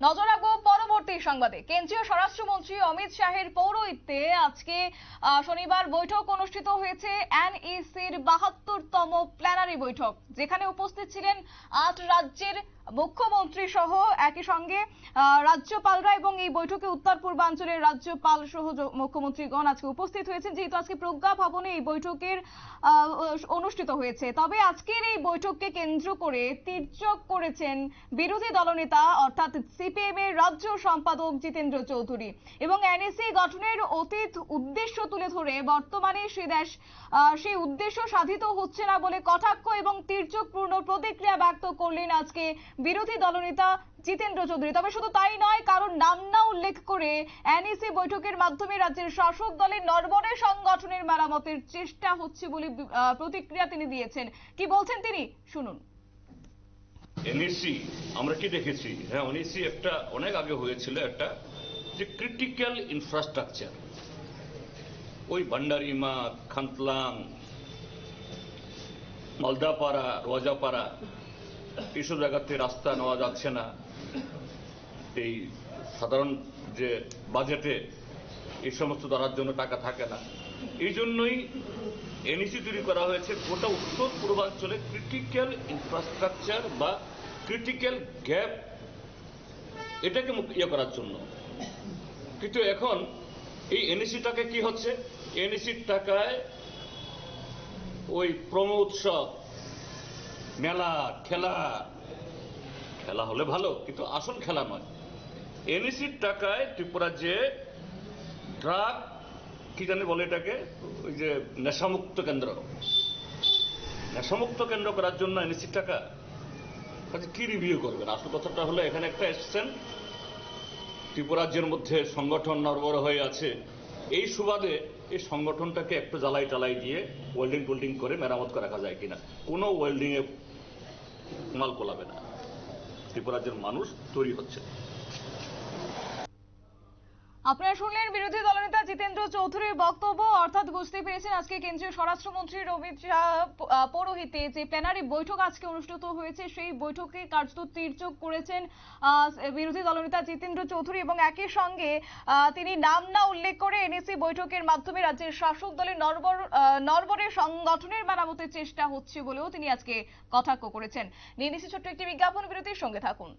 নজর রাখবো পরবর্তী সংবাদে। কেন্দ্রীয় স্বরাষ্ট্রমন্ত্রী অমিত শাহের পৌরোহিত্যে আজকে শনিবার বৈঠক অনুষ্ঠিত হয়েছে এনইসির বাহাত্তরতম প্ল্যানারি বৈঠক, যেখানে উপস্থিত ছিলেন আট রাজ্যের মুখ্যমন্ত্রী সহ একই সঙ্গে রাজ্যপালরা এবং এই বৈঠকে উত্তর পূর্বাঞ্চলের রাজ্যপাল সহ মুখ্যমন্ত্রীগণ আজকে উপস্থিত হয়েছেন। যেহেতু আজকে প্রজ্ঞা ভবনে এই বৈঠকের অনুষ্ঠিত হয়েছে, তবে আজকের এই বৈঠককে কেন্দ্র করে তীর্যক করেছেন বিরোধী দলনেতা, অর্থাৎ সিপিএম এর রাজ্য সম্পাদক জিতেন্দ্র চৌধুরী। এবং এনএসি গঠনের অতীত উদ্দেশ্য তুলে ধরে বর্তমানে সে দেশ সেই উদ্দেশ্য সাধিত হচ্ছে না বলে কটাক্ষ এবং তীর্যকপূর্ণ প্রতিক্রিয়া ব্যক্ত করলেন আজকে বিরোধী দলনেতা জিতেন্দ্র চৌধুরী। তবে শুধু তাই নয়, কারণ নাম না উল্লেখ করে এনইসি বৈঠকের মাধ্যমে রাজ্যের শাসক দলের নরবরে সংগঠনের মেরামতের চেষ্টা হচ্ছে বলে প্রতিক্রিয়া তিনি দিয়েছেন। কি বলছেন তিনি? শুনুন। এনএসি আমরা কি দেখেছি? হ্যাঁ এনএসি একটা অনেক আগে হয়েছিল একটা যে ক্রিটিক্যাল ইনফ্রাস্ট্রাকচার ওই ভান্ডারিমা খান্তলাং মালদাপাড়া, রোজাপাড়া, এইসব জায়গাতে রাস্তা নেওয়া যাচ্ছে না। এই সাধারণ যে বাজেটে এই সমস্ত ধরার জন্য টাকা থাকে না। এই জন্যই এনইসি তৈরি করা হয়েছে গোটা উত্তর পূর্বাঞ্চলে ক্রিটিক্যাল ইনফ্রাস্ট্রাকচার বা ক্রিটিক্যাল গ্যাপ এটাকে ইয়ে করার জন্য। কিন্তু এখন এই এনইসি টাকা কি হচ্ছে? এনএসির টাকায় ওই প্রমো উৎসব, মেলা, খেলা। খেলা হলে ভালো, কিন্তু আসল খেলা নয়। এনএসির টাকায় ত্রিপুরা যে ড্রাগ কি জানি বলে এটাকে? ওই যে নেশামুক্ত কেন্দ্র। নেশামুক্ত কেন্দ্র করার জন্য এনএসির টাকা কাজে কি রিভিউ করবেন? আসল কথাটা হলো, এখানে একটা এসছেন। ত্রিপুরাজ্যের মধ্যে সংগঠন নরবর হয়ে আছে। এই সুবাদে এই সংগঠনটাকে একটু জ্বালাই টালাই দিয়ে ওয়েল্ডিং টোল্ডিং করে মেরামত করে রাখা যায় কিনা, কোনো ওয়েল্ডিংয়ে মাল কোলাবে না। ত্রিপুরাজ্যের মানুষ তৈরি হচ্ছে। আপনারা শুনলেন বিরোধী দলনেতা জিতেন্দ্র চৌধুরীর বক্তব্য। অর্থাৎ বুঝতে পেরেছেন আজকে কেন্দ্রীয় স্বরাষ্ট্রমন্ত্রী অমিত শাহ আহ, পৌরোহিত্যে যে প্ল্যানারি বৈঠক আজকে অনুষ্ঠিত হয়েছে সেই বৈঠকে কার্যত তীর্যক করেছেন বিরোধী দলনেতা জিতেন্দ্র চৌধুরী এবং একই সঙ্গে তিনি নাম না উল্লেখ করে এনএসি বৈঠকের মাধ্যমে রাজ্যের শাসক দলের নরবর নরবরের সংগঠনের মেরামতের চেষ্টা হচ্ছে বলেও তিনি আজকে কটাক্ষ করেছেন। নিয়ে নিচ্ছি ছোট্ট একটি বিজ্ঞাপন বিরতির সঙ্গে থাকুন।